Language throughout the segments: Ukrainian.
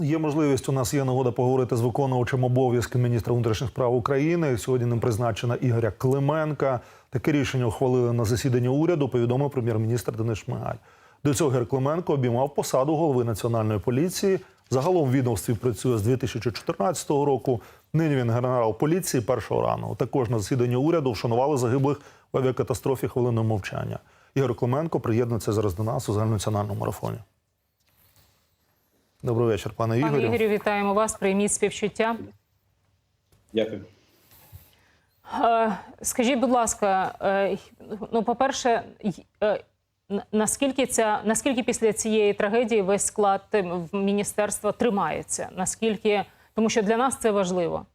Є можливість. У нас є нагода поговорити з виконувачем обов'язків міністра внутрішніх справ України. Сьогодні ним призначена Ігоря Клименка. Таке рішення ухвалили на засіданні уряду. Повідомив прем'єр-міністр Денис Шмигаль. До цього Ігор Клименко обіймав посаду голови національної поліції. Загалом відомстві працює з 2014 року. Нині він генерал поліції першого рану. Також на засіданні уряду вшанували загиблих в авіакатастрофі хвилиною мовчання. Ігор Клименко приєднується зараз до нас у загальнонаціональному марафоні. Добрий вечір, пане Пане Ігорю. Ігорю, вітаємо вас. Прийміть співчуття. Дякую. Е, Скажіть, будь ласка, е, ну, по-перше, е, наскільки ця наскільки після цієї трагедії весь склад в міністерства тримається? Наскільки тому, що для нас це важливо?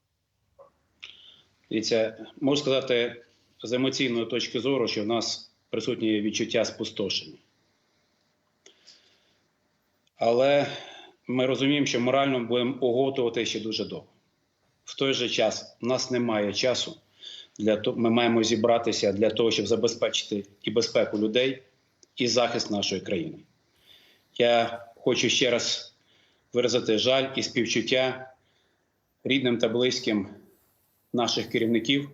Дивіться, можу сказати з емоційної точки зору, що в нас присутнє відчуття спустошення. Але ми розуміємо, що морально будемо оготувати ще дуже довго. В той же час в нас немає часу. Для того, ми маємо зібратися для того, щоб забезпечити і безпеку людей, і захист нашої країни. Я хочу ще раз виразити жаль і співчуття рідним та близьким наших керівників,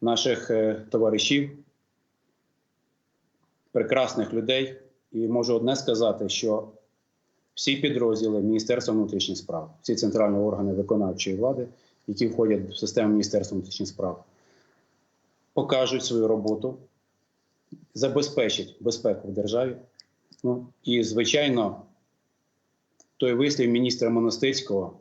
наших е, товаришів, прекрасних людей. І можу одне сказати, що всі підрозділи Міністерства внутрішніх справ, всі центральні органи виконавчої влади, які входять в систему Міністерства внутрішніх справ, покажуть свою роботу, забезпечать безпеку в державі. Ну і, звичайно, той вислів міністра Монастирського.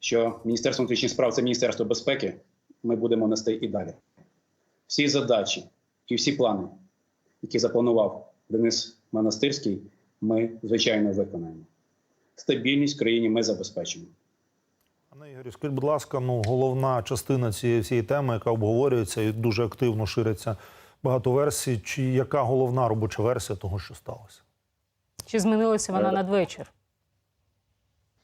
що Міністерство внутрішніх справ це Міністерство безпеки, ми будемо нести і далі. Всі задачі і всі плани, які запланував Денис Монастирський, ми, звичайно, виконаємо. Стабільність в країні ми забезпечимо. Пане Ігорю, скажіть, будь ласка, ну головна частина цієї всієї теми, яка обговорюється і дуже активно шириться багато версій. Чи яка головна робоча версія того, що сталося? Чи змінилася вона Е, надвечір?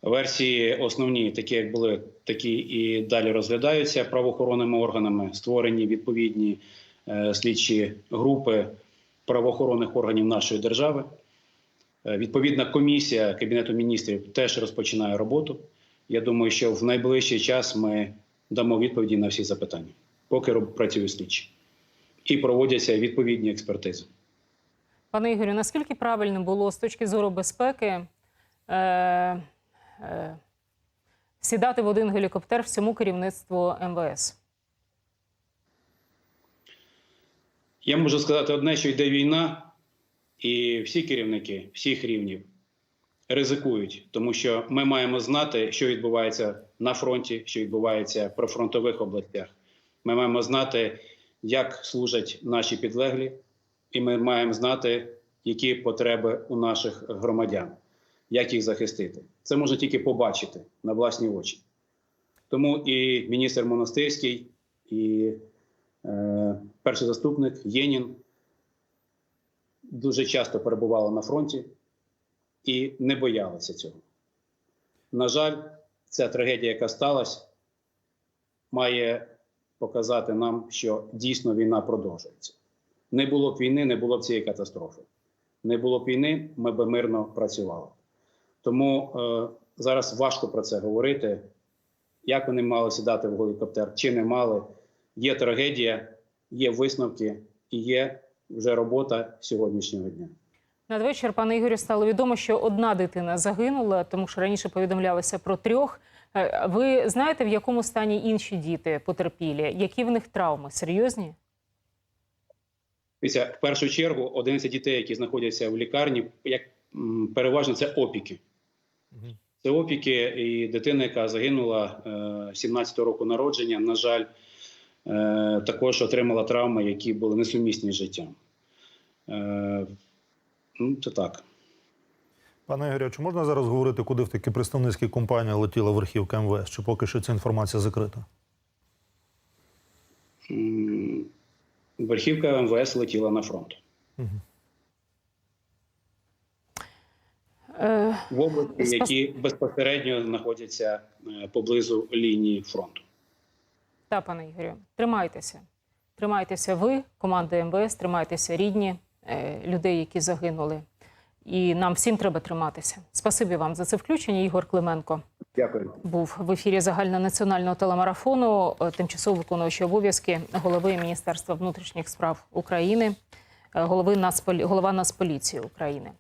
Версії основні, такі як були, такі і далі розглядаються правоохоронними органами. Створені відповідні е, слідчі групи правоохоронних органів нашої держави. Е, відповідна комісія Кабінету міністрів теж розпочинає роботу. Я думаю, що в найближчий час ми дамо відповіді на всі запитання, поки працюють слідчі. І проводяться відповідні експертизи. Пане Ігорю, наскільки правильно було з точки зору безпеки е, е, сідати в один гелікоптер всьому керівництву МВС? Я можу сказати одне, що йде війна, і всі керівники всіх рівнів ризикують, тому що ми маємо знати, що відбувається на фронті, що відбувається в прифронтових областях. Ми маємо знати, як служать наші підлеглі, і ми маємо знати, які потреби у наших громадян, як їх захистити. Це можна тільки побачити на власні очі. Тому і міністр Монастирський, і перший заступник Єнін дуже часто перебували на фронті і не боялися цього. На жаль, ця трагедія, яка сталася, має показати нам, що дійсно війна продовжується. Не було б війни, не було б цієї катастрофи. Не було б війни, ми б мирно працювали. Тому е, зараз важко про це говорити. Як вони мали сідати в гелікоптер, чи не мали. Є трагедія, є висновки і є вже робота сьогоднішнього дня. Надвечір, пане Ігорю, стало відомо, що одна дитина загинула, тому що раніше повідомлялося про трьох. Е, Ви знаєте, в якому стані інші діти потерпілі? Які в них травми? Серйозні? В першу чергу 11 дітей, які знаходяться в лікарні, як переважно це опіки. Це опіки, і дитина, яка загинула е, 17 року народження, на жаль, е, також отримала травми, які були несумісні з життям. Е, ну, це так. Пане Ігорю, чи можна зараз говорити, куди в такі представницькі компанії летіла верхівка МВС? Чи поки що ця інформація закрита? Верхівка МВС летіла на фронт. Е, В області, які безпосередньо знаходяться е, поблизу лінії фронту. Та, пане Ігорю, тримайтеся. Тримайтеся ви, команда МВС, тримайтеся рідні е, людей, які загинули. І нам всім треба триматися. Спасибі вам за це включення. Ігор Клименко Дякую. був в ефірі загальнонаціонального телемарафону, е, тимчасово виконуючий обов'язки голови Міністерства внутрішніх справ України, е, голови Нацполі... голова Нацполіції України.